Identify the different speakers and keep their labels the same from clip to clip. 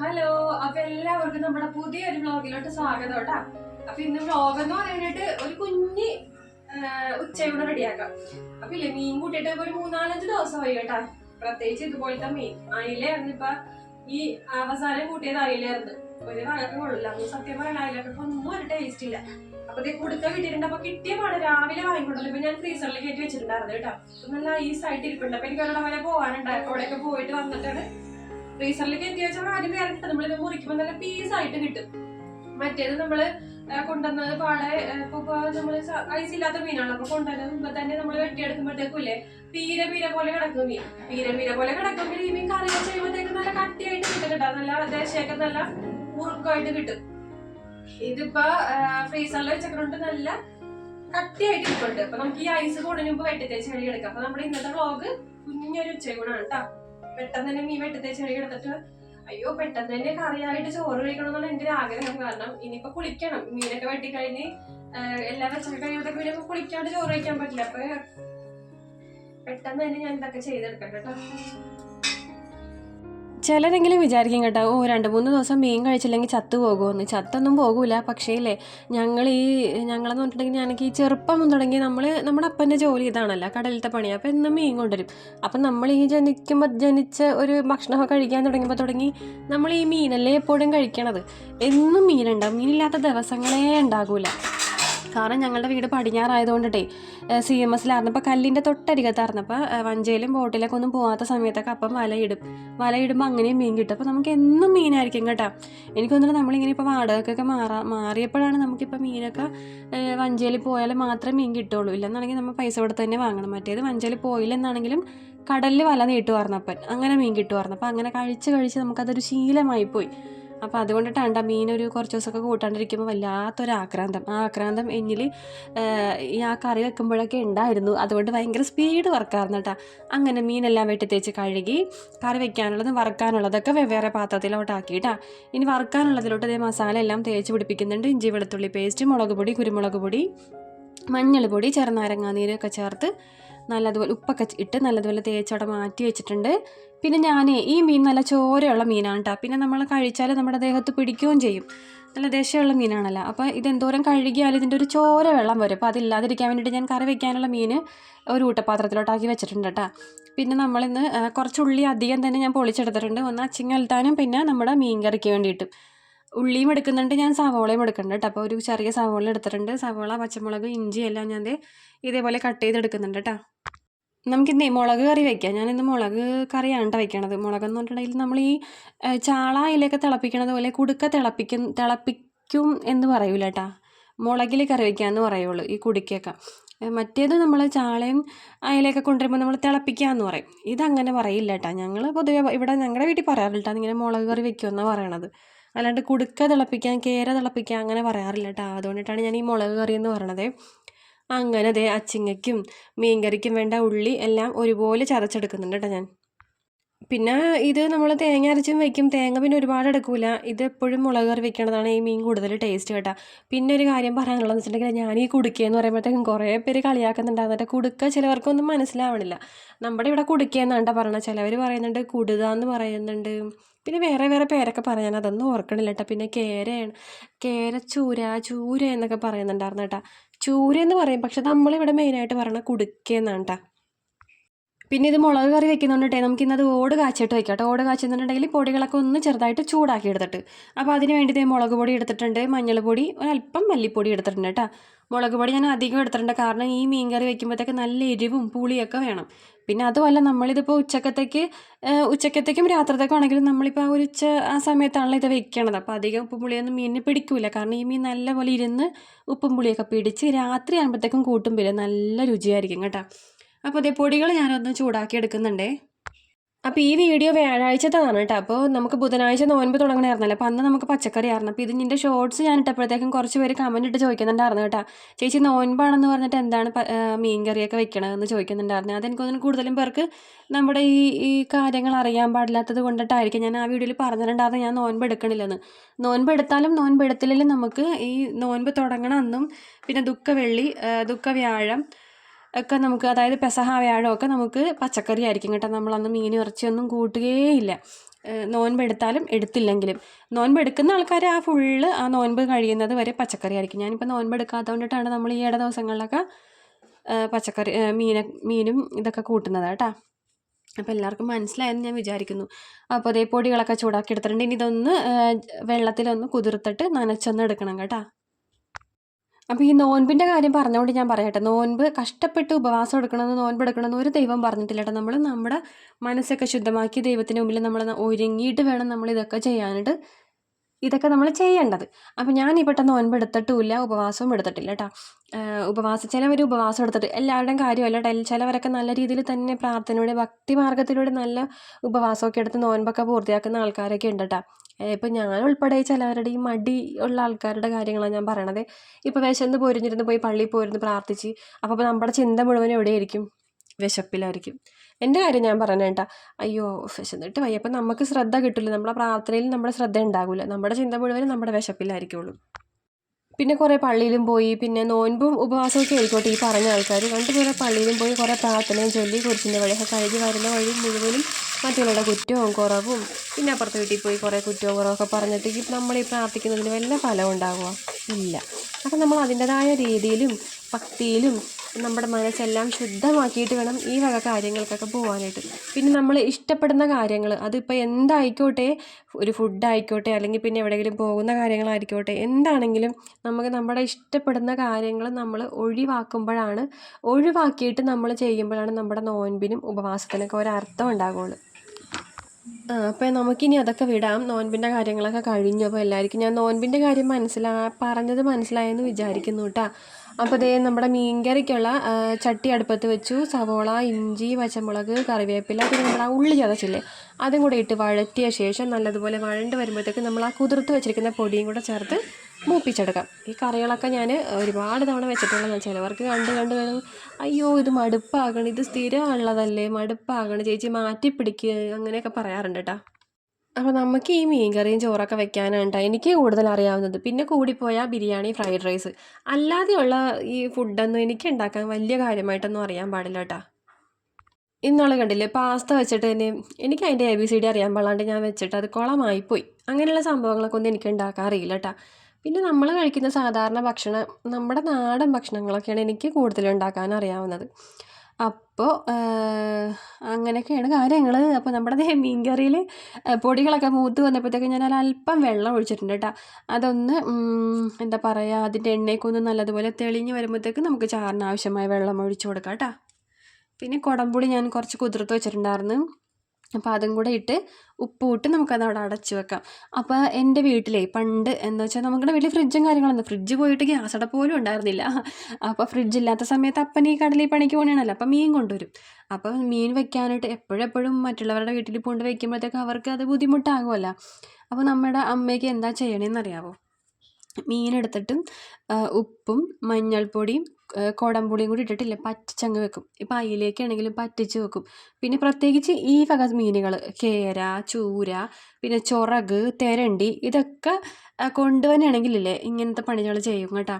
Speaker 1: Hello അപ്പൊ എല്ലാവർക്കും നമ്മുടെ പുതിയൊരു വ്ളോഗിലോട്ട് സ്വാഗതം കേട്ടാ. അപ്പൊ ഇന്ന് വ്ളോഗ് എന്ന് പറയാനായിട്ട് ഒരു കുഞ്ഞി ഉച്ചയോടെ റെഡിയാക്കാം. അപ്പൊ ഇല്ലേ മീൻ കൂട്ടിയിട്ട് ഒരു മൂന്നാലഞ്ച് ദിവസമായി കേട്ടാ. പ്രത്യേകിച്ച് ഇതുപോലത്തെ മീൻ. അയിലായിരുന്നു ഇപ്പൊ ഈ അവസാനം കൂട്ടിയത് അയിലായിരുന്നു ഒരു വഴക്കം കൊള്ളില്ല സത്യം പറയണ അയിലൊക്കെ ഒന്നും ഒരു ടേസ്റ്റ് ഇല്ല. അപ്പൊ ഇത് കൊടുക്ക കിട്ടിയിട്ടുണ്ട്. അപ്പൊ കിട്ടിയ രാവിലെ വാങ്ങിക്കൊണ്ടല്ലോ. ഇപ്പൊ ഞാൻ ഫ്രീസറിൽ കയറ്റി വെച്ചിട്ടുണ്ടായിരുന്നു കേട്ടോ. നല്ല ഈസ് ആയിട്ട് ഇരിപ്പുണ്ട് അപ്പൊ എനിക്ക് അവരുടെ വരെ പോകാനുണ്ടായിരുന്നു അവിടെയൊക്കെ പോയിട്ട് വന്നിട്ടാണ് ഫ്രീസറിലേക്ക് എത്തി വെച്ചാൽ ആദ്യം വേറെ നമ്മൾ മുറിക്കുമ്പോൾ നല്ല പീസ് ആയിട്ട് കിട്ടും. മറ്റേത് നമ്മൾ കൊണ്ടുവന്നത് ആ, ഇപ്പൊ നമ്മൾ ഐസ് ഇല്ലാത്ത മീനാണ്. അപ്പൊ കൊണ്ടുവന്നത് മുമ്പ് തന്നെ നമ്മൾ വെട്ടിയെടുക്കുമ്പോഴത്തേക്കും ഇല്ലേ പീര പീര പോലെ കിടക്കും മീൻ. പീര പീര പോലെ കിടക്കുമ്പോൾ ഈ മീൻ കറി വെച്ച് നല്ല കട്ടിയായിട്ട് കിട്ടും കേട്ടോ. നല്ല ദേശമൊക്കെ നല്ല മുറുക്കായിട്ട് കിട്ടും. ഇതിപ്പോ ഫ്രീസറിൽ വെച്ചക്കൊണ്ട് നല്ല കട്ടിയായിട്ട് ഇരിപ്പുണ്ട് അപ്പൊ നമുക്ക് ഈ ഐസ് പോണതിന് മുമ്പ് വെട്ടിത്തേച്ച് എടുക്കാം അപ്പൊ നമ്മുടെ ഇന്നത്തെ വ്ളോഗ് കുഞ്ഞൊരു ഉച്ചയൂണാണ് കേട്ടോ. പെട്ടെന്ന് തന്നെ മീൻ വെട്ടിത്തേച്ച് കഴുകി എടുത്തിട്ട് അയ്യോ പെട്ടെന്ന് തന്നെ കറിയായിട്ട് ചോറ് കഴിക്കണം എന്നാണ് എന്റെ ഒരു ആഗ്രഹം. കാരണം ഇനിയിപ്പോ കുളിക്കണം. മീനൊക്കെ വെട്ടി കഴിഞ്ഞ് എല്ലാ വെച്ചൊക്കെ കഴിയുമ്പോഴത്തേക്ക് പിന്നെ കുളിക്കാണ്ട് ചോറ് കഴിക്കാൻ പറ്റില്ല. അപ്പൊ പെട്ടെന്ന് തന്നെ ഞാൻ ഇതൊക്കെ ചെയ്തെടുക്കാം കേട്ടോ.
Speaker 2: ചിലരെങ്കിലും വിചാരിക്കും കേട്ടോ ഓ രണ്ട് മൂന്ന് ദിവസം മീൻ കഴിച്ചില്ലെങ്കിൽ ചത്തു പോകുമെന്ന്. ചത്തൊന്നും പോകൂല പക്ഷേ ഇല്ലേ ഞങ്ങൾ ഈ ഞങ്ങളെന്ന് പറഞ്ഞിട്ടുണ്ടെങ്കിൽ ഞാൻ ഈ ചെറുപ്പം തുടങ്ങി നമ്മൾ നമ്മുടെ അപ്പന്റെ ജോലി ഇതാണല്ലോ കടലിലത്തെ പണി. അപ്പോൾ എന്നും മീൻ കൊണ്ടുവരും. അപ്പം നമ്മൾ ഈ ജനിക്കുമ്പോൾ ജനിച്ച ഒരു ഭക്ഷണമൊക്കെ കഴിക്കാൻ തുടങ്ങിയപ്പോൾ തുടങ്ങി നമ്മൾ ഈ മീനല്ലേ എപ്പോഴും കഴിക്കണത്. എന്നും മീനുണ്ടാവും. മീനില്ലാത്ത ദിവസങ്ങളേ ഉണ്ടാകൂല. കാരണം ഞങ്ങളുടെ വീട് പടിഞ്ഞാറായതുകൊണ്ടിട്ടേ സി എം എസിലായിരുന്നപ്പോൾ കല്ലിന്റെ തൊട്ടരികത്തായിരുന്നപ്പോൾ വഞ്ചയിലും ബോട്ടിലൊക്കെ ഒന്നും പോകാത്ത സമയത്തൊക്കെ അപ്പം വലയിടും വലയിടുമ്പോൾ അങ്ങനെയും മീൻ കിട്ടും. അപ്പോൾ നമുക്ക് എന്നും മീനായിരിക്കും കേട്ടോ. എനിക്ക് തോന്നുന്നു നമ്മളിങ്ങനെ ഇപ്പോൾ വാടകയ്ക്കൊക്കെ മാറാ മാറിയപ്പോഴാണ് നമുക്കിപ്പോൾ മീനൊക്കെ വഞ്ചയിൽ പോയാൽ മാത്രമേ മീൻ കിട്ടുള്ളൂ. ഇല്ലെന്നാണെങ്കിൽ നമ്മൾ പൈസ കൊടുത്ത് തന്നെ വാങ്ങണം. മറ്റേത് വഞ്ചയിൽ പോയില്ലെന്നാണെങ്കിലും കടലിൽ വല നീട്ടുമായിരുന്നപ്പൻ അങ്ങനെ മീൻ കിട്ടുമായിരുന്നു അപ്പോൾ അങ്ങനെ കഴിച്ച് കഴിച്ച് നമുക്കതൊരു ശീലമായി പോയി അപ്പോൾ അതുകൊണ്ടിട്ടാണ്ട് മീനൊരു കുറച്ച് ദിവസമൊക്കെ കൂട്ടാണ്ടിരിക്കുമ്പോൾ വല്ലാത്തൊരു ആക്രാന്തം ആ ആക്രാന്തം എന്നിൽ ഈ ആ കറി വെക്കുമ്പോഴൊക്കെ ഉണ്ടായിരുന്നു. അതുകൊണ്ട് ഭയങ്കര സ്പീഡ് വർക്കായിരുന്നു കേട്ടോ അങ്ങനെ മീനെല്ലാം വെട്ടി തേച്ച് കഴുകി കറി വെക്കാനുള്ളതും വറുക്കാനുള്ളതൊക്കെ വെവ്വേറെ പാത്രത്തിലോട്ടാക്കി കേട്ടോ ഇനി വറുക്കാനുള്ളതിലോട്ട് ഇതേ മസാല എല്ലാം തേച്ച് പിടിപ്പിക്കുന്നുണ്ട്. ഇഞ്ചി വെളുത്തുള്ളി പേസ്റ്റ് മുളക് പൊടി കുരുമുളക് പൊടി മഞ്ഞൾ പൊടി ചെറുനാരങ്ങാനീരൊക്കെ ചേർത്ത് നല്ലതുപോലെ ഉപ്പൊക്കെ ഇട്ട് നല്ലതുപോലെ തേച്ചവിടെ മാറ്റി വെച്ചിട്ടുണ്ട്. പിന്നെ ഞാൻ ഈ മീൻ നല്ല ചോരയുള്ള മീനാണ് കേട്ടോ പിന്നെ നമ്മൾ കഴിച്ചാൽ നമ്മുടെ ദേഹത്ത് പിടിക്കുകയും ചെയ്യും. നല്ല ദേശമുള്ള മീനാണല്ലോ. അപ്പോൾ ഇതെന്തോരം കഴുകിയാലും ഇതിന്റെ ഒരു ചോര വെള്ളം വരും. അപ്പോൾ അതില്ലാതിരിക്കാൻ വേണ്ടിയിട്ട് ഞാൻ കറി വയ്ക്കാനുള്ള മീൻ ഒരു ഊട്ടപാത്രത്തിലോട്ടാക്കി വെച്ചിട്ടുണ്ട് കേട്ടോ പിന്നെ നമ്മളിന്ന് കുറച്ച് ഉള്ളി അധികം തന്നെ ഞാൻ പൊളിച്ചെടുത്തിട്ടുണ്ട്. ഒന്ന് അച്ചിങ്ങൽത്താനും പിന്നെ നമ്മുടെ മീൻ കറിക്ക് വേണ്ടിയിട്ടും. ഉള്ളിയും എടുക്കുന്നുണ്ട് ഞാൻ സവോളയും എടുക്കുന്നുണ്ട് കേട്ടോ. അപ്പോൾ ഒരു ചെറിയ സവോള എടുത്തിട്ടുണ്ട്. സവോള പച്ചമുളക് ഇഞ്ചി എല്ലാം ഞാൻ ഇതേപോലെ കട്ട് ചെയ്തെടുക്കുന്നുണ്ട് കേട്ടോ. നമുക്കിന്ന് മുളക് കറി വെക്കാം. ഞാനിന്ന് മുളക് കറിയാണ് കേട്ടോ വെക്കണത്. മുളകെന്ന് പറഞ്ഞിട്ടുണ്ടെങ്കിൽ നമ്മൾ ഈ ചാള തിളപ്പിക്കണത് പോലെ കുടുക്ക തിളപ്പിക്കും തിളപ്പിക്കും എന്ന് പറയൂല കേട്ടാ. മുളകിൽ കറി വയ്ക്കാമെന്ന് പറയുള്ളൂ ഈ കുടുക്കയൊക്കെ. മറ്റേത് നമ്മൾ ചാളയും അയിലൊക്കെ കൊണ്ടുവരുമ്പോൾ നമ്മൾ തിളപ്പിക്കാമെന്ന് പറയും. ഇതങ്ങനെ പറയില്ല കേട്ടോ. ഞങ്ങൾ പൊതുവേ ഇവിടെ ഞങ്ങളുടെ വീട്ടിൽ പറയാറില്ല ഇങ്ങനെ മുളക് കറി വെക്കുമെന്നാണ് പറയണത്. അല്ലാണ്ട് കുടുക്ക തിളപ്പിക്കാൻ കേര തിളപ്പിക്കാൻ അങ്ങനെ പറയാറില്ല കേട്ടോ. അതുകൊണ്ടിട്ടാണ് ഞാൻ ഈ മുളക് കറി എന്ന് പറയണത്. അങ്ങനെ ദേ അച്ചിങ്ങയ്ക്കും മീൻകറിക്കും വേണ്ട ഉള്ളി എല്ലാം ഒരുപോലെ ചതച്ചെടുക്കുന്നുണ്ട് കേട്ടോ ഞാൻ. പിന്നെ ഇത് നമ്മൾ തേങ്ങ അരച്ചും വെക്കും. തേങ്ങ പിന്നെ ഒരുപാട് എടുക്കില്ല ഇത് എപ്പോഴും മുളക് കറി വെക്കണതാണ് ഈ മീൻ കൂടുതൽ ടേസ്റ്റ് കേട്ടോ. പിന്നെ ഒരു കാര്യം പറയാനുള്ളതെന്ന് വെച്ചിട്ടുണ്ടെങ്കിൽ ഞാൻ ഈ കുടുക്കയെന്ന് പറയുമ്പോഴത്തേക്കും കുറേ പേര് കളിയാക്കുന്നുണ്ടാകുന്നുണ്ട് കുടുക്ക ചിലവർക്കൊന്നും മനസ്സിലാവണില്ല. നമ്മുടെ ഇവിടെ കുടുക്കയെന്നാണ്ട പറയണത്. ചിലവർ പറയുന്നുണ്ട് കുടുക എന്ന് പറയുന്നുണ്ട്. പിന്നെ വേറെ വേറെ പേരൊക്കെ പറയാൻ അതൊന്നും ഓർക്കണില്ല കേട്ടോ പിന്നെ കേരയാണ് കേര ചൂര ചൂര എന്നൊക്കെ പറയുന്നുണ്ടായിരുന്നു കേട്ടോ ചൂര എന്ന് പറയും. പക്ഷെ നമ്മളിവിടെ മെയിനായിട്ട് പറയണത് കുടുക്കയെന്നാണ് കേട്ടോ പിന്നെ ഇത് മുളക് കറി വെക്കുന്നുണ്ടെങ്കിൽ നമുക്ക് ഇന്നത് ഓട് കാച്ചിട്ട് വെക്കാം കേട്ടോ ഓട് കാച്ചെന്നുണ്ടെങ്കിൽ പൊടികളൊക്കെ ഒന്ന് ചെറുതായിട്ട് ചൂടാക്കി എടുത്തിട്ട്. അപ്പോൾ അതിന് വേണ്ടി മുളക് പൊടി എടുത്തിട്ടുണ്ട് മഞ്ഞൾപ്പൊടി ഒരല്പം മല്ലിപ്പൊടി എടുത്തിട്ടുണ്ട് കേട്ടോ മുളക് പൊടി ഞാൻ അധികം എടുത്തിട്ടുണ്ട് കാരണം ഈ മീൻ കറി വെക്കുമ്പോഴത്തേക്ക് നല്ല എരിവും പുളിയൊക്കെ വേണം. പിന്നെ അതുമല്ല നമ്മളിതിപ്പോൾ ഉച്ചക്കത്തേക്ക് ഉച്ചക്കത്തേക്കും രാത്രത്തേക്കും ആണെങ്കിലും നമ്മളിപ്പോൾ ആ ഒരു ഉച്ച ആ സമയത്താണല്ലോ ഇത് വെക്കണത്. അപ്പോൾ അധികം ഉപ്പും പുളിയൊന്നും മീനിന് പിടിക്കൂല. കാരണം ഈ മീൻ നല്ലപോലെ ഇരുന്ന് ഉപ്പും പുളിയൊക്കെ പിടിച്ച് രാത്രി ആകുമ്പോഴത്തേക്കും കൂട്ടുമ്പില്ല നല്ല രുചിയായിരിക്കും കേട്ടോ. അപ്പോൾ ഇതേ പൊടികൾ ഞാനൊന്ന് ചൂടാക്കി എടുക്കുന്നുണ്ടേ. അപ്പോൾ ഈ വീഡിയോ വ്യാഴാഴ്ചത്തതാണ് കേട്ടോ അപ്പോൾ നമുക്ക് ബുധനാഴ്ച നോൻപ് തുടങ്ങണമായിരുന്നല്ലോ അപ്പോൾ അന്ന് നമുക്ക് പച്ചക്കറി ആയിരുന്നു. അപ്പോൾ ഇതിന്റെ ഷോർട്സ് ഞാൻ ഇട്ടപ്പോഴത്തേക്കും കുറച്ച് പേര് കമന്റ് ഇട്ട് ചോദിക്കുന്നുണ്ടായിരുന്നു കേട്ടോ ചേച്ചി നോൻപാണെന്ന് പറഞ്ഞിട്ട് എന്താണ് മീൻ കറിയൊക്കെ വെക്കണതെന്ന് ചോദിക്കുന്നുണ്ടായിരുന്നു. അതെനിക്ക് തോന്നുന്നു കൂടുതലും പേർക്ക് നമ്മുടെ ഈ ഈ കാര്യങ്ങൾ അറിയാൻ പാടില്ലാത്തത് കൊണ്ടിട്ടായിരിക്കും. ഞാൻ ആ വീഡിയോയിൽ പറഞ്ഞിട്ടുണ്ടായിരുന്നു ഞാൻ നോൻപ് എടുക്കണില്ലെന്ന്. നോൻപ് എടുത്താലും നോൻപ് എടുത്തില്ലെങ്കിലും നമുക്ക് ഈ നോൻപ് തുടങ്ങണമെന്നും പിന്നെ ദുഃഖ വെള്ളി ദുഃഖ വ്യാഴം ഒക്കെ നമുക്ക് അതായത് പെസഹ വ്യാഴം ഒക്കെ നമുക്ക് പച്ചക്കറി ആയിരിക്കും കേട്ടോ. നമ്മളന്ന് മീൻ ഇറച്ചിയൊന്നും കൂട്ടുകയേയില്ല. ഏഹ് നോൻപ് എടുത്താലും എടുത്തില്ലെങ്കിലും. നോൻപ് എടുക്കുന്ന ആൾക്കാർ ആ ഫുള്ള് ആ നോൻപ് കഴിയുന്നത് വരെ പച്ചക്കറി ആയിരിക്കും. ഞാനിപ്പോൾ നോൻപ് എടുക്കാത്തതുകൊണ്ടിട്ടാണ് നമ്മൾ ഈ ഇട ദിവസങ്ങളിലൊക്കെ പച്ചക്കറി മീന മീനും ഇതൊക്കെ കൂട്ടുന്നത് കേട്ടോ. അപ്പോൾ എല്ലാവർക്കും മനസ്സിലായെന്ന് ഞാൻ വിചാരിക്കുന്നു. അപ്പോൾ അതേ പൊടികളൊക്കെ ചൂടാക്കി എടുത്തിട്ടുണ്ട്. ഇനി ഇതൊന്ന് വെള്ളത്തിലൊന്ന് കുതിർത്തിട്ട് നനച്ചൊന്ന് എടുക്കണം കേട്ടോ. അപ്പോൾ ഈ നോൻപിന്റെ കാര്യം പറഞ്ഞുകൊണ്ട് ഞാൻ പറയട്ടെ നോൻപ് കഷ്ടപ്പെട്ട് ഉപവാസം എടുക്കണമെന്ന് നോൻപ് എടുക്കണമെന്ന് ഒരു ദൈവം പറഞ്ഞിട്ടില്ല കേട്ടോ. നമ്മൾ നമ്മുടെ മനസ്സൊക്കെ ശുദ്ധമാക്കി ദൈവത്തിന് മുമ്പിൽ നമ്മൾ ഒരുങ്ങിയിട്ട് വേണം നമ്മൾ ഇതൊക്കെ ചെയ്യാനായിട്ട്. ഇതൊക്കെ നമ്മൾ ചെയ്യേണ്ടത്. അപ്പോൾ ഞാൻ ഈ പെട്ടെന്ന് നോൻപ് എടുത്തിട്ടുമില്ല ഉപവാസവും എടുത്തിട്ടില്ല കേട്ടോ. ഉപവാസം ചിലവർ ഉപവാസം എടുത്തിട്ട് എല്ലാവരുടെയും കാര്യമല്ല കേട്ടോ. ചിലവരൊക്കെ നല്ല രീതിയിൽ തന്നെ പ്രാർത്ഥനയുടെ ഭക്തി മാർഗത്തിലൂടെ നല്ല ഉപവാസമൊക്കെ എടുത്ത് നോൻപൊക്കെ പൂർത്തിയാക്കുന്ന ആൾക്കാരൊക്കെ ഉണ്ട് കേട്ടോ. ഇപ്പം ഞാൻ ഉൾപ്പെടെ ചിലവരുടെ ഈ മടി ഉള്ള ആൾക്കാരുടെ കാര്യങ്ങളാണ് ഞാൻ പറയണത്. ഇപ്പോൾ വിശന്ന് പോരിഞ്ഞിരുന്ന് പോയി പള്ളിയിൽ പോയിരുന്ന് പ്രാർത്ഥിച്ച് അപ്പോൾ നമ്മുടെ ചിന്ത മുഴുവൻ എവിടെയായിരിക്കും? വിശപ്പിലായിരിക്കും. എന്റെ കാര്യം ഞാൻ പറഞ്ഞ കേട്ടാ അയ്യോ വിശന്നിട്ട് വയ്യ. അപ്പം നമുക്ക് ശ്രദ്ധ കിട്ടില്ല നമ്മുടെ പ്രാർത്ഥനയിൽ നമ്മുടെ ശ്രദ്ധ ഉണ്ടാകില്ല നമ്മുടെ ചിന്ത മുഴുവനും നമ്മുടെ വിശപ്പിലായിരിക്കുള്ളൂ. പിന്നെ കുറേ പള്ളിയിലും പോയി പിന്നെ നോൻപും ഉപവാസവും ആയിക്കോട്ടെ ഈ പറഞ്ഞ ആൾക്കാർ രണ്ടുപേരെ പള്ളിയിലും പോയി കുറേ പ്രാർത്ഥനയും ചൊല്ലി കുറിച്ചിന്റെ വഴിയൊക്കെ കഴിഞ്ഞ് വരുന്ന വഴി മുഴുവനും മറ്റുള്ളവരുടെ കുറ്റവും കുറവും പിന്നെ അപ്പുറത്തെ വീട്ടിൽ പോയി കുറേ കുറ്റവും കുറവൊക്കെ പറഞ്ഞിട്ട് നമ്മൾ ഈ പ്രാർത്ഥിക്കുന്നതിന് വല്ല ഫലം ഉണ്ടാകുമോ ഇല്ല. അപ്പം നമ്മൾ അതിന്റെതായ രീതിയിലും ഭക്തിയിലും നമ്മുടെ മനസ്സെല്ലാം ശുദ്ധമാക്കിയിട്ട് വേണം ഈ വക കാര്യങ്ങൾക്കൊക്കെ പോകാനായിട്ട് പിന്നെ നമ്മൾ ഇഷ്ടപ്പെടുന്ന കാര്യങ്ങൾ അതിപ്പോൾ എന്തായിക്കോട്ടെ ഒരു ഫുഡ് ആയിക്കോട്ടെ അല്ലെങ്കിൽ പിന്നെ എവിടെയെങ്കിലും പോകുന്ന കാര്യങ്ങളായിരിക്കോട്ടെ എന്താണെങ്കിലും നമുക്ക് നമ്മുടെ ഇഷ്ടപ്പെടുന്ന കാര്യങ്ങൾ നമ്മൾ ഒഴിവാക്കുമ്പോഴാണ് ഒഴിവാക്കിയിട്ട് നമ്മൾ ചെയ്യുമ്പോഴാണ് നമ്മുടെ നോൻപിനും ഉപവാസത്തിനൊക്കെ ഒരർത്ഥം ഉണ്ടാകുള്ളൂ അപ്പോൾ നമുക്കിനി അതൊക്കെ വിടാം. നോൻപിന്റെ കാര്യങ്ങളൊക്കെ കഴിഞ്ഞു. അപ്പോൾ എല്ലാവർക്കും ഞാൻ നോൻപിന്റെ കാര്യം മനസ്സിലാ പറഞ്ഞത് മനസ്സിലായെന്ന് വിചാരിക്കുന്നു കേട്ടോ അപ്പോൾ ദേ നമ്മുടെ മീൻകറിക്കുള്ള ചട്ടി അടുപ്പത്ത് വെച്ചു. സവോള ഇഞ്ചി പച്ചമുളക് കറിവേപ്പില പിന്നെ നമ്മുടെ ആ ഉള്ളി ചതച്ചില്ലേ അതും കൂടെ ഇട്ട് വഴറ്റിയ ശേഷം നല്ലതുപോലെ വഴണ്ട് വരുമ്പോഴത്തേക്ക് നമ്മൾ ആ കുതിർത്ത് വെച്ചിരിക്കുന്ന പൊടിയും കൂടെ ചേർത്ത് മൂപ്പിച്ചെടുക്കാം. ഈ കറികളൊക്കെ ഞാൻ ഒരുപാട് തവണ വെച്ചിട്ടുള്ളതാണ് ചിലവർക്ക് കണ്ട് കണ്ട് വരും അയ്യോ ഇത് മടുപ്പാകണം ഇത് സ്ഥിരമുള്ളതല്ലേ മടുപ്പാകണം ചേച്ചി മാറ്റി പിടിക്കുക അങ്ങനെയൊക്കെ പറയാറുണ്ട് കേട്ടോ അപ്പോൾ നമുക്ക് ഈ മീൻ കറിയും ചോറൊക്കെ വെക്കാനാണ് എനിക്ക് കൂടുതൽ അറിയാവുന്നത്. പിന്നെ കൂടിപ്പോയാൽ ബിരിയാണി ഫ്രൈഡ് റൈസ്. അല്ലാതെയുള്ള ഈ ഫുഡൊന്നും എനിക്ക് ഉണ്ടാക്കാൻ വലിയ കാര്യമായിട്ടൊന്നും അറിയാൻ പാടില്ല കേട്ടോ. ഇന്നാളെ കണ്ടില്ലേ പാസ്ത വെച്ചിട്ട് തന്നെ എനിക്ക് അതിന്റെ എ ബി സി ഡി അറിയാൻ പാടാണ്ട് ഞാൻ വെച്ചിട്ട് അത് കുളമായിപ്പോയി. അങ്ങനെയുള്ള സംഭവങ്ങളൊക്കെ ഒന്നും എനിക്ക് ഉണ്ടാക്കാൻ അറിയില്ല കേട്ടോ. പിന്നെ നമ്മൾ കഴിക്കുന്ന സാധാരണ ഭക്ഷണം നമ്മുടെ നാടൻ ഭക്ഷണങ്ങളൊക്കെയാണ് എനിക്ക് കൂടുതൽ ഉണ്ടാക്കാൻ അറിയാവുന്നത്. അപ്പോൾ അങ്ങനെയൊക്കെയാണ് കാര്യങ്ങൾ അപ്പോൾ നമ്മുടെ അതേ മീൻ കറിയിൽ പൊടികളൊക്കെ മൂത്ത് വന്നപ്പോഴത്തേക്ക് ഞാൻ അല്പം വെള്ളം ഒഴിച്ചിട്ടുണ്ട് കേട്ടോ. അതൊന്ന് എന്താ പറയുക അതിന്റെ എണ്ണയൊക്കെ ഒന്ന് നല്ലതുപോലെ തെളിഞ്ഞ് വരുമ്പോഴത്തേക്ക് നമുക്ക് ചാറിന് ആവശ്യമായ വെള്ളം ഒഴിച്ച് കൊടുക്കാം കേട്ടോ. പിന്നെ കുടംപുളി ഞാൻ കുറച്ച് കുതിർത്ത് വെച്ചിട്ടുണ്ടായിരുന്നു. അപ്പോൾ അതും കൂടെ ഇട്ട് ഉപ്പ് ഇട്ട് നമുക്കത് അവിടെ അടച്ച് വെക്കാം. അപ്പോൾ എന്റെ വീട്ടിലേ പണ്ട് എന്താ വെച്ചാൽ നമ്മുടെ വീട്ടിൽ ഫ്രിഡ്ജും കാര്യങ്ങളൊന്നും ഫ്രിഡ്ജ് പോയിട്ട് ഗ്യാസ് അടപ്പ് പോലും ഉണ്ടായിരുന്നില്ല. അപ്പോൾ ഫ്രിഡ്ജ് ഇല്ലാത്ത സമയത്ത് അപ്പൻ ഈ കടലിൽ പണിക്ക് പോകണേണല്ലോ അപ്പം മീൻ കൊണ്ടുവരും. അപ്പോൾ മീൻ വെക്കാനായിട്ട് എപ്പോഴെപ്പോഴും മറ്റുള്ളവരുടെ വീട്ടിൽ കൊണ്ട് വെക്കുമ്പോഴത്തേക്ക് അവർക്ക് അത് ബുദ്ധിമുട്ടാകുമല്ലോ. അപ്പോൾ നമ്മുടെ അമ്മയ്ക്ക് എന്താ ചെയ്യണമെന്ന് അറിയാമോ മീനെടുത്തിട്ട് ഉപ്പും മഞ്ഞൾപ്പൊടിയും ആ, കുടംപുളിയും കൂടി ഇട്ടിട്ടില്ല? പറ്റിച്ചങ്ങ് വെക്കും. ഇപ്പം അയിലേക്കാണെങ്കിലും പറ്റിച്ച് വെക്കും. പിന്നെ പ്രത്യേകിച്ച് ഈ വക മീനുകൾ കേര ചൂര പിന്നെ ചൊറക് തെരണ്ടി ഇതൊക്കെ കൊണ്ടുവന്നാണെങ്കിലില്ലേ ഇങ്ങനത്തെ പണികൾ ചെയ്യും കേട്ടോ.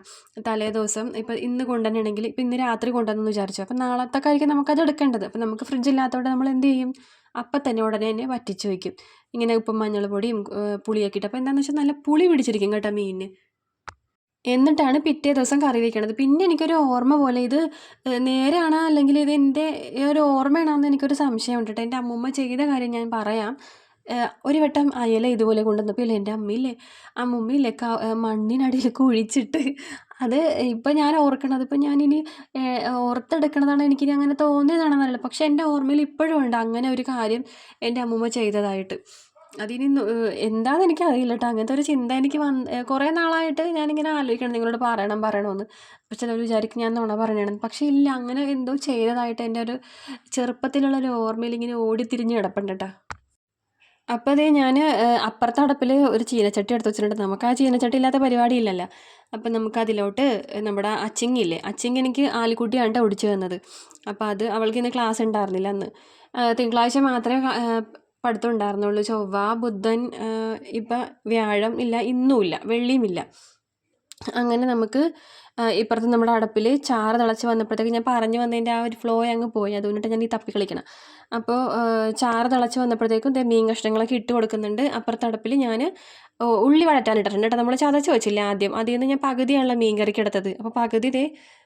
Speaker 2: തലേ ദിവസം ഇപ്പം ഇന്ന് കൊണ്ടുവന്നാണെങ്കിൽ ഇപ്പം ഇന്ന് രാത്രി കൊണ്ടുവന്നെന്ന് വിചാരിച്ചു. അപ്പം നാളത്തേക്കായിരിക്കും നമുക്കത് എടുക്കേണ്ടത്. അപ്പം നമുക്ക് ഫ്രിഡ്ജ് ഇല്ലാത്തതുകൊണ്ട് നമ്മൾ എന്ത് ചെയ്യും? അപ്പം തന്നെ ഉടനെ തന്നെ വറ്റിച്ച് വയ്ക്കും ഇങ്ങനെ ഉപ്പും മഞ്ഞൾ പൊടിയും പുളിയൊക്കെ ഇട്ട്. അപ്പോൾ എന്താണെന്ന് വെച്ചാൽ നല്ല പുളി പിടിച്ചിരിക്കും കേട്ടോ മീനിന്. എന്നിട്ടാണ് പിറ്റേ ദിവസം കറി വെക്കണത്. പിന്നെ എനിക്കൊരു ഓർമ്മ പോലെ ഇത് നേരെയാണോ അല്ലെങ്കിൽ ഇത് എന്റെ ഒരു ഓർമ്മയാണോ എന്ന് എനിക്കൊരു സംശയമുണ്ട് കേട്ടോ എന്റെ അമ്മൂമ്മ ചെയ്ത കാര്യം ഞാൻ പറയാം. ഒരു വട്ടം അയല ഇതുപോലെ കൊണ്ടുവന്നപ്പോൾ ഇല്ലേ എന്റെ അമ്മയില്ലേ അമ്മൂമ്മയില്ലേ ക മണ്ണിനടിയിൽ കുഴിച്ചിട്ട്. അത് ഇപ്പം ഞാൻ ഓർക്കണത് ഇപ്പം ഞാനിനി ഓർത്തെടുക്കണതാണ് എനിക്കിനി അങ്ങനെ തോന്നിയതാണെന്നല്ല പക്ഷെ എന്റെ ഓർമ്മയിൽ ഇപ്പോഴും ഉണ്ട് അങ്ങനെ ഒരു കാര്യം എന്റെ അമ്മൂമ്മ ചെയ്തതായിട്ട്. അതിനി എന്താണെന്ന് എനിക്ക് അറിയില്ല കേട്ടോ അങ്ങനത്തെ ഒരു ചിന്ത എനിക്ക് വന്ന് കുറേ നാളായിട്ട് ഞാനിങ്ങനെ ആലോചിക്കണം. നിങ്ങളോട് പറയണം പറയണമെന്ന് പക്ഷേ ചിലർ വിചാരിക്കും ഞാൻ നുണ പറയണമെന്ന് പക്ഷേ ഇല്ല അങ്ങനെ എന്തോ ചെയ്തതായിട്ട് എന്റെ ഒരു ചെറുപ്പത്തിലുള്ള ഒരു ഓർമ്മയിൽ ഇങ്ങനെ ഓടിത്തിരിഞ്ഞ് കിടപ്പുണ്ട് കേട്ടോ അപ്പോൾ അതേ ഞാൻ അപ്പുറത്തെ അടപ്പിൽ ഒരു ചീനച്ചട്ടി എടുത്ത് വെച്ചിട്ടുണ്ട്. നമുക്ക് ആ ചീനച്ചട്ടി ഇല്ലാത്ത പരിപാടി ഇല്ലല്ലോ. അപ്പം നമുക്ക് അതിലോട്ട് നമ്മുടെ അച്ചിങ്ങില്ലേ? അച്ചിങ് എനിക്ക് ആലിക്കുട്ടിയാണ് ഓടിച്ചു തന്നത്. അപ്പോൾ അത് അവൾക്ക് ഇന്ന് ക്ലാസ് ഉണ്ടായിരുന്നില്ല അന്ന്. തിങ്കളാഴ്ച മാത്രമേ പഠിത്തം ഉണ്ടായിരുന്നുള്ളൂ ചൊവ്വ ബുധൻ ഇപ്പം വ്യാഴം ഇല്ല ഇന്നുമില്ല വെള്ളിയുമില്ല അങ്ങനെ നമുക്ക് ഇപ്പുറത്ത് നമ്മുടെ അടപ്പിൽ ചാറ് തിളച്ച് വന്നപ്പോഴത്തേക്ക് ഞാൻ പറഞ്ഞു വന്നതിന്റെ ആ ഒരു ഫ്ലോ അങ്ങ് പോയി. അതുകൊണ്ടിട്ട് ഞാൻ ഈ തപ്പി കളിക്കണം. അപ്പോൾ ചാറ് തിളച്ച് വന്നപ്പോഴത്തേക്കും ഇതേ മീൻ കഷ്ണങ്ങളൊക്കെ ഇട്ട് കൊടുക്കുന്നുണ്ട്. അപ്പുറത്തെ അടപ്പിൽ ഞാൻ ഉള്ളി വഴറ്റാൻ ഇട്ടിട്ടുണ്ട് കേട്ടോ. നമ്മൾ ചതച്ച് വെച്ചില്ല ആദ്യം. അതിൽ നിന്ന് ഞാൻ പകുതിയാണല്ലോ മീൻ കറിക്ക് എടുത്തത്. അപ്പോൾ പകുതി ഇതേ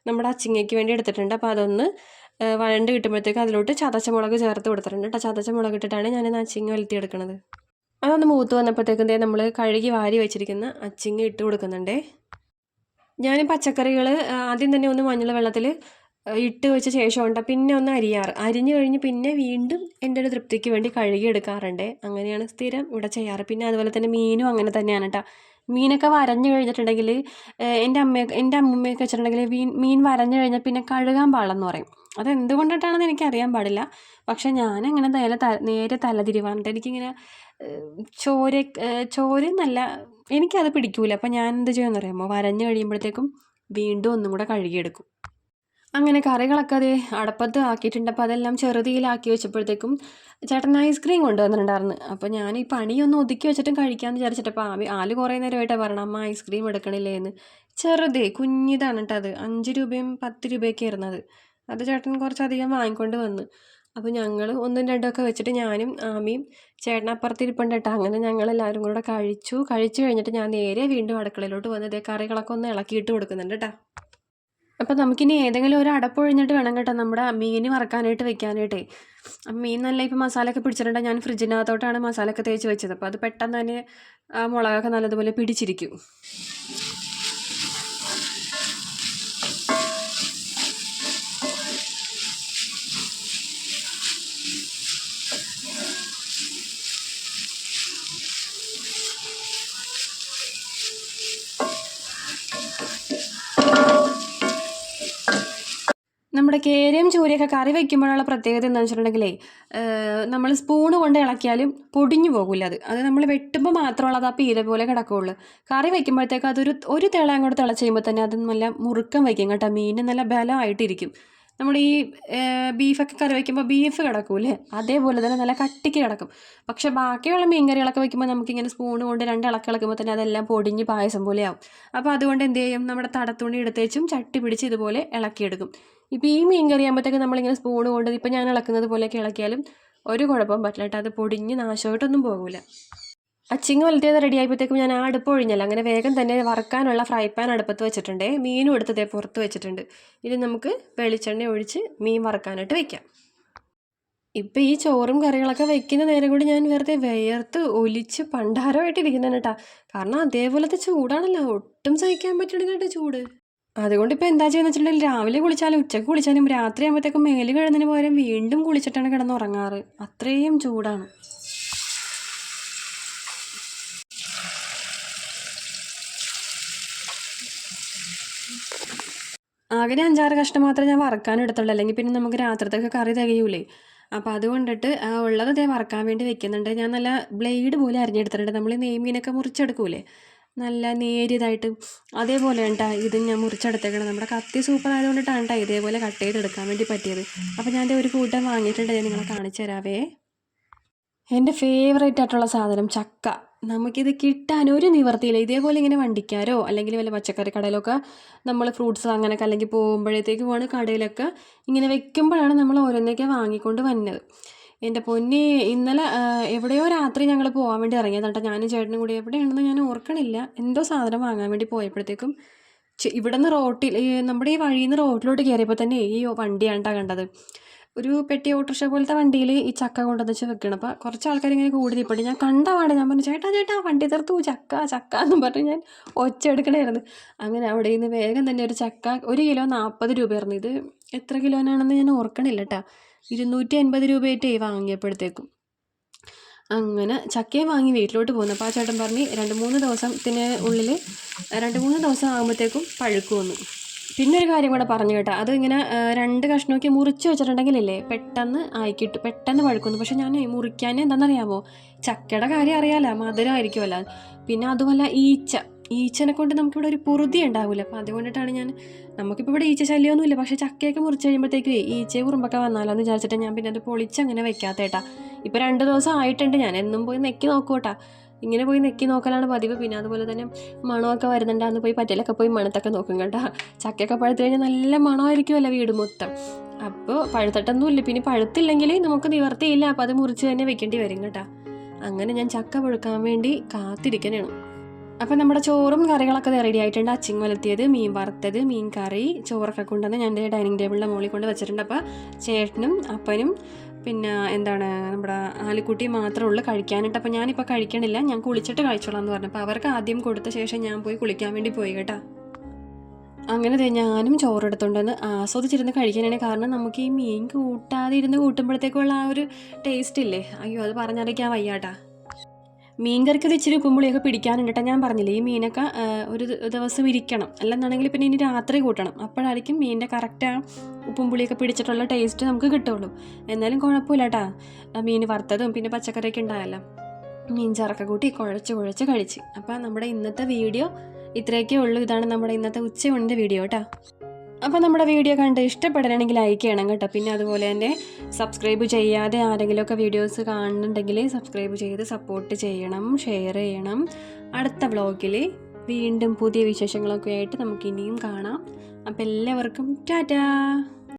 Speaker 2: നമ്മുടെ അച്ചിങ്ങയ്ക്ക് വേണ്ടി എടുത്തിട്ടുണ്ട്. അപ്പോൾ അതൊന്ന് വഴണ്ട് കിട്ടുമ്പോഴത്തേക്ക് അതിലോട്ട് ചതച്ച മുളക് ചേർത്ത് കൊടുത്തിട്ടുണ്ട് കേട്ടോ. ചതച്ച മുളക് ഇട്ടിട്ടാണ് ഞാൻ അച്ചിങ്ങ വലുത്തിയെടുക്കുന്നത് അതൊന്ന് മൂത്ത് വന്നപ്പോഴത്തേക്കും ദേ നമ്മൾ കഴുകി വാരി വെച്ചിരിക്കുന്ന അച്ചിങ്ങ ഇട്ട് കൊടുക്കുന്നുണ്ടേ. ഞാൻ പച്ചക്കറികൾ ആദ്യം തന്നെ ഒന്ന് മഞ്ഞൾ വെള്ളത്തിൽ ഇട്ട് വെച്ച ശേഷമുണ്ട് പിന്നെ ഒന്ന് അരിയാറ്. അരിഞ്ഞു കഴിഞ്ഞ് പിന്നെ വീണ്ടും എന്റെ ഒരു തൃപ്തിക്ക് വേണ്ടി കഴുകി എടുക്കാറുണ്ട് അങ്ങനെയാണ് സ്ഥിരം ഇവിടെ ചെയ്യാറ്. പിന്നെ അതുപോലെ തന്നെ മീനും അങ്ങനെ തന്നെയാണ് കേട്ടോ മീനൊക്കെ വരഞ്ഞു കഴിഞ്ഞിട്ടുണ്ടെങ്കിൽ എന്റെ അമ്മ എന്റെ അമ്മൂമ്മയൊക്കെ വെച്ചിട്ടുണ്ടെങ്കിൽ മീൻ മീൻ വരഞ്ഞു കഴിഞ്ഞാൽ പിന്നെ കഴുകാൻ പാടെന്ന് പറയും. അത് എന്തുകൊണ്ടിട്ടാണെന്ന് എനിക്കറിയാൻ പാടില്ല. പക്ഷെ ഞാനങ്ങനെ നേരെ ത നേരെ തല തിരുവാണ്ട് എനിക്കിങ്ങനെ ചോര ഏഹ്, ചോര നല്ല എനിക്കത് പിടിക്കൂല. അപ്പം ഞാൻ എന്ത് ചെയ്യുമെന്ന് അറിയാമോ വരഞ്ഞു കഴിയുമ്പോഴത്തേക്കും വീണ്ടും ഒന്നും കൂടെ കഴുകിയെടുക്കും. അങ്ങനെ കറികളൊക്കെ അതേ അടപ്പത്ത് ആക്കിയിട്ടുണ്ട്. അപ്പോൾ അതെല്ലാം ചെറുതിയിലാക്കി വെച്ചപ്പോഴത്തേക്കും ചേട്ടൻ ഐസ്ക്രീം കൊണ്ടുവന്നിട്ടുണ്ടായിരുന്നു. അപ്പോൾ ഞാൻ ഈ പണിയൊന്നും ഒതുക്കി വെച്ചിട്ടും കഴിക്കാമെന്ന് വിചാരിച്ചിട്ടപ്പോൾ ആവി ആൽ കുറേ നേരമായിട്ട് പറയണം അമ്മ ഐസ്ക്രീം എടുക്കണില്ലേ എന്ന് ചെറുതേ കുഞ്ഞിതാണ് കേട്ടോ അത് അഞ്ച് രൂപയും പത്ത് രൂപയൊക്കെ ആയിരുന്നത്. അത് ചേട്ടൻ കുറച്ചധികം വാങ്ങിക്കൊണ്ട് വന്ന്. അപ്പോൾ ഞങ്ങൾ ഒന്നും രണ്ടും ഒക്കെ വെച്ചിട്ട് ഞാനും ആമിയും ചേട്ടൻ അപ്പുറത്തിരിപ്പുണ്ട് കേട്ടോ. അങ്ങനെ ഞങ്ങൾ എല്ലാവരും കൂടെ കഴിച്ചു. കഴിച്ചു കഴിഞ്ഞിട്ട് ഞാൻ നേരെ വീണ്ടും അടുക്കളയിലോട്ട് വന്ന്. ഇതേ കറികളൊക്കെ ഒന്ന് ഇളക്കിയിട്ട് കൊടുക്കുന്നുണ്ട് കേട്ടോ. അപ്പോൾ നമുക്കിനി ഏതെങ്കിലും ഒരു അടപ്പൊഴിഞ്ഞിട്ട് വേണം കേട്ടോ നമ്മുടെ മീൻ വറക്കാനായിട്ട് വെക്കാനായിട്ടേ. അപ്പം മീൻ നല്ല ഇപ്പം മസാലയൊക്കെ പിടിച്ചിട്ടുണ്ടെങ്കിൽ ഞാൻ ഫ്രിഡ്ജിനകത്തോട്ടാണ് മസാലയൊക്കെ തേച്ച് വെച്ചത്. അപ്പോൾ അത് പെട്ടെന്ന് തന്നെ മുളകൊക്കെ നല്ലതുപോലെ പിടിച്ചിരിക്കും. കേരയും ചൂരയൊക്കെ കറി വെക്കുമ്പോഴുള്ള പ്രത്യേകത എന്താണെന്ന് വെച്ചിട്ടുണ്ടെങ്കിലേ നമ്മൾ സ്പൂണ് കൊണ്ട് ഇളക്കിയാലും പൊടിഞ്ഞു പോകില്ല അത്. അത് നമ്മൾ വെട്ടുമ്പോൾ മാത്രമുള്ള അത് ആ പീര പോലെ കിടക്കുകയുള്ളൂ കറി വെക്കുമ്പോഴത്തേക്ക് അതൊരു ഒരു തിള അങ്ങോട്ട് തിളച്ച് കഴിയുമ്പോൾ തന്നെ അത് നല്ല മുറുക്കം വയ്ക്കും കേട്ടോ. മീൻ നല്ല ബലമായിട്ടിരിക്കും. നമ്മൾ ഈ ബീഫൊക്കെ കറി വയ്ക്കുമ്പോൾ ബീഫ് കിടക്കൂലേ അതേപോലെ തന്നെ നല്ല കട്ടിക്ക് കിടക്കും. പക്ഷെ ബാക്കിയുള്ള മീൻ കറികളൊക്കെ വയ്ക്കുമ്പോൾ നമുക്കിങ്ങനെ സ്പൂണ് കൊണ്ട് രണ്ട് ഇളക്കി ഇളക്കുമ്പോൾ തന്നെ അതെല്ലാം പൊടിഞ്ഞ് പായസം പോലെയാവും അപ്പോൾ അതുകൊണ്ട് എന്ത് ചെയ്യും? നമ്മുടെ തടത്തുണി എടുത്തേച്ചും ചട്ടി പിടിച്ച് ഇതുപോലെ ഇളക്കിയെടുക്കും. ഇപ്പോൾ ഈ മീൻ കറി ആകുമ്പോഴത്തേക്ക് നമ്മളിങ്ങനെ സ്പൂൺ കൊണ്ട് ഇപ്പം ഞാൻ ഇളക്കുന്നത് പോലെയൊക്കെ ഇളക്കിയാലും ഒരു കുഴപ്പവും പറ്റില്ല കേട്ടോ. അത് പൊടിഞ്ഞ് നാശമായിട്ടൊന്നും പോകില്ല അച്ചിങ് വലത്തിയത് റെഡി ആയപ്പോഴത്തേക്കും ഞാൻ ആ അടുപ്പ് ഒഴിഞ്ഞല്ല. അങ്ങനെ വേഗം തന്നെ വറക്കാനുള്ള ഫ്രൈ പാൻ അടുപ്പത്ത് വെച്ചിട്ടുണ്ട്. മീനും എടുത്തതേ പുറത്ത് വെച്ചിട്ടുണ്ട്. ഇനി നമുക്ക് വെളിച്ചെണ്ണ ഒഴിച്ച് മീൻ വറക്കാനായിട്ട് വെക്കാം. ഇപ്പം ഈ ചോറും കറികളൊക്കെ വെക്കുന്ന നേരം കൂടി ഞാൻ വെറുതെ വിയർത്ത് ഒലിച്ച് പണ്ടാരമായിട്ട് ഇരിക്കുന്നതാണ് കേട്ടോ. കാരണം അതേപോലത്തെ ചൂടാണല്ലോ. ഒട്ടും സഹിക്കാൻ പറ്റണില്ല ചൂട്. അതുകൊണ്ട് ഇപ്പോൾ എന്താ ചെയ്യുന്നത് വെച്ചിട്ടുണ്ടെങ്കിൽ രാവിലെ കുളിച്ചാലും ഉച്ചയ്ക്ക് കുളിച്ചാലും രാത്രി ആകുമ്പോഴത്തേക്കും മേൽ കഴുകുന്നതിന് പകരം വീണ്ടും കുളിച്ചിട്ടാണ് കിടന്നുറങ്ങാറ്. അത്രയും ചൂടാണ്. ആകെ അഞ്ചാറ് കഷ്ണം മാത്രമേ ഞാൻ വറക്കാൻ എടുത്തുള്ളൂ. അല്ലെങ്കിൽ പിന്നെ നമുക്ക് രാത്രിത്തേക്ക് കറി തികയൂലേ. അപ്പോൾ അതുകൊണ്ടിട്ട് ആ ഉള്ളത് ഇതേ വറക്കാൻ വേണ്ടി വെക്കുന്നുണ്ട്. ഞാൻ നല്ല ബ്ലേഡ് പോലെ അരിഞ്ഞെടുത്തിട്ടുണ്ട്. നമ്മൾ നെയ്മീനൊക്കെ മുറിച്ചെടുക്കൂലേ? നല്ല നേരിയതായിട്ട്. അതേപോലെ കേട്ടോ ഇത് ഞാൻ മുറിച്ചെടുത്തേക്കണം. നമ്മുടെ കത്തി സൂപ്പർ ആയതുകൊണ്ടിട്ടാണ് കേട്ടോ ഇതേപോലെ കട്ട് ചെയ്തെടുക്കാൻ വേണ്ടി പറ്റിയത്. അപ്പോൾ ഞാൻ ഒരു കൂട്ടം വാങ്ങിയിട്ടുണ്ട്. ഞാൻ നിങ്ങളെ കാണിച്ചു തരാവേ. എന്റെ ഫേവറേറ്റ് ആയിട്ടുള്ള സാധനം ചക്ക. നമുക്കിത് കിട്ടാൻ ഒരു നിവർത്തിയില്ല. ഇതേപോലെ ഇങ്ങനെ വണ്ടിക്കാരോ അല്ലെങ്കിൽ വല്ല പച്ചക്കറി കടയിലൊക്കെ നമ്മൾ ഫ്രൂട്ട്സ് അങ്ങനെയൊക്കെ അല്ലെങ്കിൽ പോകുമ്പോഴത്തേക്ക് പോണ് കടയിലൊക്കെ ഇങ്ങനെ വെക്കുമ്പോഴാണ് നമ്മൾ ഓരോന്നൊക്കെ വാങ്ങിക്കൊണ്ട് വന്നത്. എന്റെ പൊന്നി ഇന്നലെ എവിടെയോ രാത്രി ഞങ്ങൾ പോകാൻ വേണ്ടി ഇറങ്ങിയത് കേട്ടോ ഞാനും ചേട്ടനും കൂടി എവിടെയാണെന്ന് ഞാൻ ഓർക്കണില്ല. എന്തോ സാധനം വാങ്ങാൻ വേണ്ടി പോയപ്പോഴത്തേക്കും ഇവിടെ നിന്ന് റോട്ടിൽ നമ്മുടെ ഈ വഴിയിൽ നിന്ന് റോട്ടിലോട്ട് കയറിയപ്പോൾ തന്നെ ഈ വണ്ടിയാണ് ട്ടോ കണ്ടത്. ഒരു പെട്ടി ഓട്ടോറിക്ഷ പോലത്തെ വണ്ടിയിൽ ഈ ചക്ക കൊണ്ടുവന്ന് വെച്ച് വെക്കണം. അപ്പോൾ കുറച്ച് ആൾക്കാർ ഇങ്ങനെ കൂടി നിൽപ്പുണ്ട് ഞാൻ കണ്ട പാടെ ഞാൻ പറഞ്ഞു ചേട്ടാ ചേട്ടാ വണ്ടി തീർത്തു ചക്ക ചക്ക എന്നും പറഞ്ഞ് ഞാൻ ഒച്ച എടുക്കണമായിരുന്നു അങ്ങനെ അവിടെ നിന്ന് വേഗം തന്നെ ഒരു ചക്ക ഒരു കിലോ നാൽപ്പത് രൂപയായിരുന്നു. ഇത് എത്ര കിലോനാണെന്ന് ഞാൻ ഓർക്കണില്ല കേട്ടോ ഇരുന്നൂറ്റി അൻപത് രൂപയായിട്ടേ വാങ്ങിയപ്പോഴത്തേക്കും. അങ്ങനെ ചക്കയും വാങ്ങി വീട്ടിലോട്ട് പോകുന്നു അപ്പോൾ ആ ചേട്ടൻ പറഞ്ഞ് രണ്ട് മൂന്ന് ദിവസത്തിന് ഉള്ളിൽ രണ്ട് മൂന്ന് ദിവസം ആകുമ്പോഴത്തേക്കും പഴുക്കുമെന്ന് പിന്നെ ഒരു കാര്യം കൂടെ പറഞ്ഞു കേട്ടോ. അത് ഇങ്ങനെ രണ്ട് കഷ്ണമൊക്കെ മുറിച്ച് വെച്ചിട്ടുണ്ടെങ്കിലല്ലേ പെട്ടെന്ന് ആയിക്കിട്ടു പെട്ടെന്ന് പഴുക്കുന്നു. പക്ഷെ ഞാൻ മുറിക്കാൻ എന്താണെന്നറിയാമോ? ചക്കയുടെ കാര്യം അറിയാമല്ല മധുരമായിരിക്കുമല്ല പിന്നെ അതുമല്ല ഈച്ച. ഈച്ചനെ കൊണ്ട് നമുക്കിവിടെ ഒരു പൊറുതി ഉണ്ടാവില്ല അപ്പോൾ അതുകൊണ്ടിട്ടാണ് ഞാൻ നമുക്കിപ്പോൾ ഇവിടെ ഈച്ച ശല്യമൊന്നുമില്ല പക്ഷേ ചക്കയൊക്കെ മുറിച്ച് കഴിയുമ്പോഴത്തേക്ക് ഈച്ചയെ കുറുമ്പൊക്കെ വന്നാലോ എന്ന് വിചാരിച്ചിട്ട് ഞാൻ പിന്നെ അത് പൊളിച്ച് അങ്ങനെ വെക്കാത്തേട്ടാ ഇപ്പോൾ രണ്ട് ദിവസം ആയിട്ടുണ്ട്. ഞാൻ എന്നും പോയി നെക്കി നോക്കൂട്ടാ ഇങ്ങനെ പോയി നെക്കി നോക്കലാണ് പതിവ്. പിന്നെ അതുപോലെ തന്നെ മണമൊക്കെ വരുന്നുണ്ടാന്ന് പോയി പറ്റലൊക്കെ പോയി മണത്തൊക്കെ നോക്കും കേട്ടോ. ചക്കയൊക്കെ പഴുത്ത് കഴിഞ്ഞാൽ നല്ല മണമായിരിക്കുമല്ലോ വീട് മൊത്തം. അപ്പോൾ പഴുത്തിട്ടൊന്നുമില്ല. പിന്നെ പഴുത്തില്ലെങ്കിൽ നമുക്ക് നിവർത്തിയില്ല. അപ്പോൾ അത് മുറിച്ച് തന്നെ വെക്കേണ്ടി വരും കേട്ടോ. അങ്ങനെ ഞാൻ ചക്ക പുഴുക്കാൻ വേണ്ടി കാത്തിരിക്കാനാണ് അപ്പം നമ്മുടെ ചോറും കറികളൊക്കെ റെഡി ആയിട്ടുണ്ട്. അച്ചിങ് വലത്തിയത് മീൻ വറുത്തത് മീൻ കറി ചോറൊക്കെ കൊണ്ടുവന്ന് ഞാൻ എന്റെ ഡൈനിങ് ടേബിളിന്റെ മുകളിൽ കൊണ്ട് വെച്ചിട്ടുണ്ട്. അപ്പോൾ ചേട്ടനും അപ്പനും പിന്നെ എന്താണ് നമ്മുടെ ആലിക്കുട്ടി മാത്രമേ ഉള്ളൂ കഴിക്കാനായിട്ട്. അപ്പോൾ ഞാനിപ്പോൾ കഴിക്കണില്ല ഞാൻ കുളിച്ചിട്ട് കഴിച്ചോളാം എന്ന് പറഞ്ഞു. അപ്പോൾ അവർക്ക് ആദ്യം കൊടുത്ത ശേഷം ഞാൻ പോയി കുളിക്കാൻ വേണ്ടി പോയി കേട്ടോ. അങ്ങനെ ഞാനും ചോറെടുത്തുകൊണ്ടെന്ന് ആസ്വദിച്ചിരുന്ന് കഴിക്കാനാണ് കാരണം നമുക്ക് ഈ മീൻ കൂട്ടാതെ ഇരുന്ന് കൂട്ടുമ്പോഴത്തേക്കുള്ള ആ ഒരു ടേസ്റ്റ് ഇല്ലേ? അയ്യോ അത് പറഞ്ഞറിയിക്കാൻ വയ്യാട്ടാ. മീൻ കറിക്ക് ഒരു ഇച്ചിരി പിടിക്കാനുണ്ട് കേട്ടോ ഞാൻ പറഞ്ഞില്ലേ ഈ മീനൊക്കെ ഒരു ദിവസം ഇരിക്കണം. അല്ലെന്നുണ്ടെങ്കിൽ പിന്നെ ഇനി രാത്രി കൂട്ടണം. അപ്പോഴായിരിക്കും മീനിന്റെ കറക്റ്റ് ആ ഉപ്പും പുളിയൊക്കെ പിടിച്ചിട്ടുള്ള ടേസ്റ്റ് നമുക്ക് കിട്ടുള്ളൂ. എന്നാലും കുഴപ്പമില്ല കേട്ടാ മീൻ വറുത്തതും പിന്നെ പച്ചക്കറിയൊക്കെ ഉണ്ടായല്ലോ. മീൻ ചറക്ക കൂട്ടി കുഴച്ച് കുഴച്ച് കഴിച്ച്. അപ്പോൾ നമ്മുടെ ഇന്നത്തെ വീഡിയോ ഇത്രയൊക്കെ ഉള്ളൂ. ഇതാണ് നമ്മുടെ ഇന്നത്തെ ഉച്ചയൂണിന്റെ വീഡിയോ കേട്ടോ. അപ്പോൾ നമ്മുടെ വീഡിയോ കണ്ട് ഇഷ്ടപ്പെടണമെങ്കിൽ ലൈക്ക് ചെയ്യണം കേട്ടോ. പിന്നെ അതുപോലെ തന്നെ സബ്സ്ക്രൈബ് ചെയ്യാതെ ആരെങ്കിലുമൊക്കെ വീഡിയോസ് കാണുന്നുണ്ടെങ്കിൽ സബ്സ്ക്രൈബ് ചെയ്ത് സപ്പോർട്ട് ചെയ്യണം ഷെയർ ചെയ്യണം. അടുത്ത വ്ളോഗിൽ വീണ്ടും പുതിയ വിശേഷങ്ങളൊക്കെ ആയിട്ട് നമുക്ക് ഇനിയും കാണാം. അപ്പോൾ എല്ലാവർക്കും ടാറ്റാ!